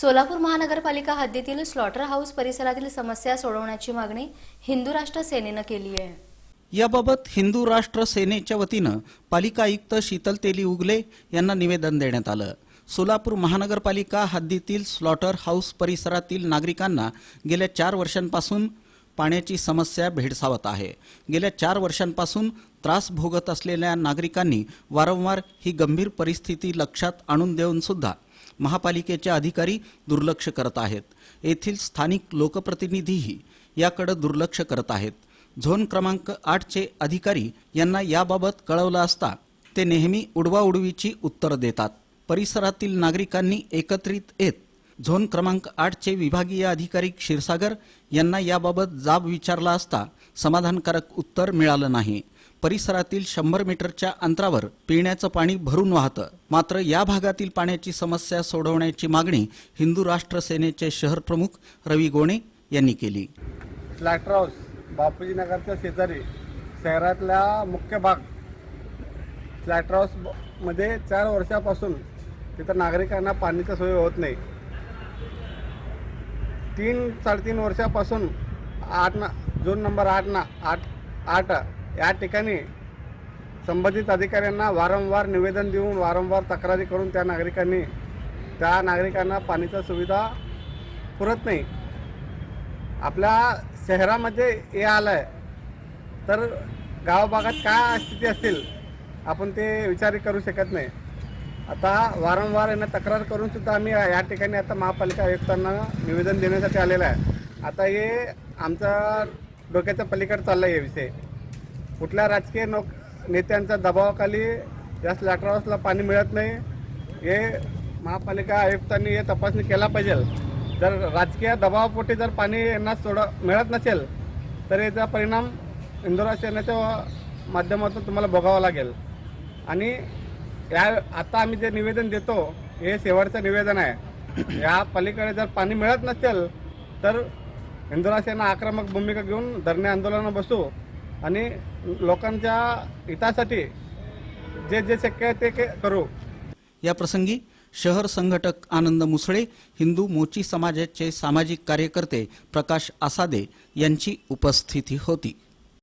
सोलापूर महानगरपालिका हद्दीतील slaughter house परिसरातील समस्या सोडवण्याची मागणी हिंदू राष्ट्र सेनेनं केली आहे. याबाबत हिंदू राष्ट्र सेनेच्या वतीनं पालिका आयुक्त शीतल तेली उगले यांना निवेदन देण्यात आलं. सोलापूर महानगरपालिका हद्दीतील स्लॉटर हाऊस परिसरातील नागरिकांना गेल्या चार वर्षांपासून पाण्याची समस्या भेडसावत आहे. गेल्या चार वर्षांपासून त्रास भोगत असलेल्या नागरिकांनी वारंवार ही गंभीर परिस्थिती लक्षात आणून देऊन सुद्धा महापालिकेचे अधिकारी दुर्लक्ष करत आहेत. येथील स्थानिक लोकप्रतिनिधीही याकडे दुर्लक्ष करत आहेत. झोन क्रमांक आठचे अधिकारी यांना याबाबत कळवलं असता ते नेहमी उडवाउडवीची उत्तरं देतात. परिसरातील नागरिकांनी एकत्रित येत झोन क्रमांक आठचे विभागीय अधिकारी क्षीरसागर यांना याबाबत जाब विचारला असता समाधानकारक उत्तर मिळालं नाही. परिसरातील शंभर मीटरच्या अंतरावर पिण्याचं पाणी भरून वाहतं. मात्र या भागातील पाण्याची समस्या सोडवण्याची मागणी हिंदू राष्ट्र सेनेचे शहर प्रमुख रवी गोणे यांनी केली. फ्लॅट हाऊस बापूजी नगरच्या शेजारी शहरातला मुख्य भाग. फ्लॅट हाऊसमध्ये चार वर्षापासून तिथं नागरिकांना पाण्याची सोय होत नाही. तीन साडेतीन वर्षापासून आठ ना जून नंबर आठ ना आठ आठ या ठिकाणी संबंधित अधिकाऱ्यांना वारंवार निवेदन देऊन वारंवार तक्रारी करून त्या नागरिकांनी त्या नागरिकांना पाण्याचा सुविधा पुरत नाही. आपल्या शहरामध्ये हे आलं आहे तर गावभागात काय स्थिती असतील आपण ते विचार करू शकत नाही. आता वारंवार यांना तक्रार करून सुद्धा आम्ही या ठिकाणी आता महापालिका आयुक्तांना निवेदन देण्यासाठी आलेलं आहे. आता हे आमचा डोक्याच्या पलीकडे चाललं आहे हे विषय. कुठल्या राजकीय नोक नेत्यांच्या दबावाखाली या स्लॅटरहाऊसला पाणी मिळत नाही. हे महापालिका आयुक्तांनी हे तपासणी केला पाहिजे. जर राजकीय दबावापोटी जर पाणी यांना सोड मिळत नसेल तर याचा परिणाम इंदोरा सेनेच्या माध्यमातून तुम्हाला बघावा लागेल. आणि या आता आम्ही जे निवेदन देतो हे शेवटचं निवेदन आहे. या पलीकडे जर पाणी मिळत नसेल तर इंदोरा सेना आक्रमक भूमिका घेऊन धरणे आंदोलनं बसू. आणि लोकांच्या हितासाठी जे जे शक्य आहे ते के- करू. या प्रसंगी शहर संघटक आनंद मुसळे हिंदू मोची समाजाचे सामाजिक कार्यकर्ते प्रकाश आसादे यांची उपस्थिती होती.